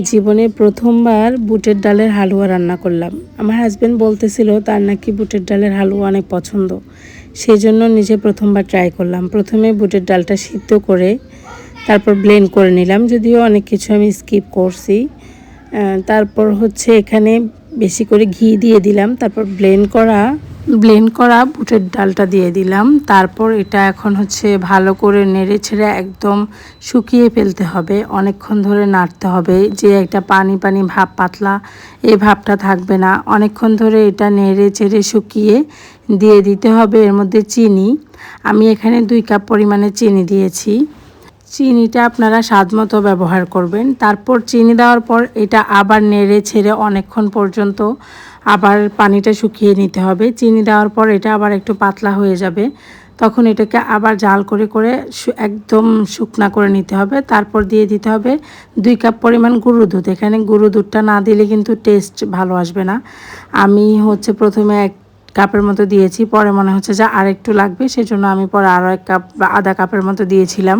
জীবনে প্রথমবার বুটের ডালের হালুয়া রান্না করলাম। আমার হাজব্যান্ড বলতেছিল, তার নাকি বুটের ডালের হালুয়া অনেক পছন্দ। সেই জন্য নিজে প্রথমবার ট্রাই করলাম। প্রথমে বুটের ডালটা সিদ্ধ করে তারপর ব্লেন্ড করে নিলাম। যদিও অনেক কিছু আমি স্কিপ করছি। তারপর হচ্ছে এখানে বেশি করে ঘি দিয়ে দিলাম। তারপর ব্লেন্ড করা ব্লেন্ড করা বুটের ডালটা দিয়ে দিলাম। তারপর এটা এখন হচ্ছে ভালো করে নেড়ে ছেড়ে একদম শুকিয়ে ফেলতে হবে। অনেকক্ষণ ধরে নাড়তে হবে যে একটা পানি পানি ভাব পাতলা এই ভাবটা থাকবে না। অনেকক্ষণ ধরে এটা নেড়ে ছেড়ে শুকিয়ে দিয়ে দিতে হবে এর মধ্যে চিনি। আমি এখানে দুই কাপ পরিমাণে চিনি দিয়েছি। চিনিটা আপনারা স্বাদ মতো ব্যবহার করবেন। তারপর চিনি দেওয়ার পর এটা আবার নেড়ে ছেড়ে অনেকক্ষণ পর্যন্ত আবার পানিটা শুকিয়ে নিতে হবে। চিনি দেওয়ার পর এটা আবার একটু পাতলা হয়ে যাবে। তখন এটাকে আবার জাল করে করে একদম শুকনা করে নিতে হবে। তারপর দিয়ে দিতে হবে দুই কাপ পরিমাণ গুঁড়ো দুধ। এখানে গুঁড়ো দুধটা না দিলে কিন্তু টেস্ট ভালো আসবে না। আমি হচ্ছে প্রথমে এক কাপের মতো দিয়েছি। পরে মনে হচ্ছে যে আর একটু লাগবে সেজন্য আমি পরে আরও এক কাপ বা আধা কাপের মতো দিয়েছিলাম।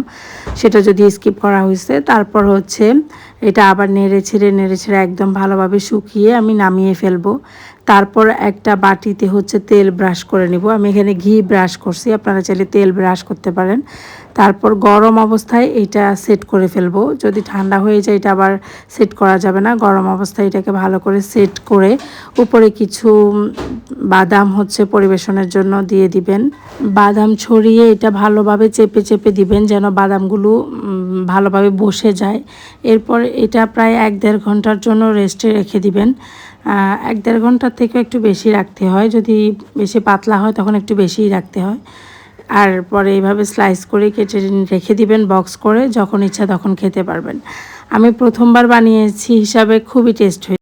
সেটা যদি স্কিপ করা হয়েছে তারপর হচ্ছে এটা আবার নেড়ে ছেড়ে নেড়ে ছেড়ে একদম ভালোভাবে শুকিয়ে আমি নামিয়ে ফেলব। তারপর একটা বাটিতে হচ্ছে তেল ব্রাশ করে নিব। আমি এখানে ঘি ব্রাশ করছি আপনারা চাইলে তেল ব্রাশ করতে পারেন। তারপর গরম অবস্থায় এটা সেট করে ফেলব। যদি ঠান্ডা হয়ে যায় এটা আবার সেট করা যাবে না। গরম অবস্থায় এটাকে ভালো করে সেট করে উপরে কিছু উম, বাদাম হচ্ছে পরিবেশনের জন্য দিয়ে দিবেন। বাদাম ছড়িয়ে এটা ভালোভাবে চেপে চেপে দিবেন যেন বাদামগুলো ভালোভাবে বসে যায়। এরপর এটা প্রায় এক দেড় ঘণ্টার জন্য রেস্টে রেখে দিবেন। এক দেড় ঘণ্টার থেকে একটু বেশি রাখতে হয়। যদি বেশি পাতলা হয় তখন একটু বেশিই রাখতে হয়। আর পরে এইভাবে স্লাইস করে কেটে রেখে দিবেন বক্স করে, যখন ইচ্ছা তখন খেতে পারবেন। আমি প্রথমবার বানিয়েছি হিসাবে খুবই টেস্ট হয়েছে।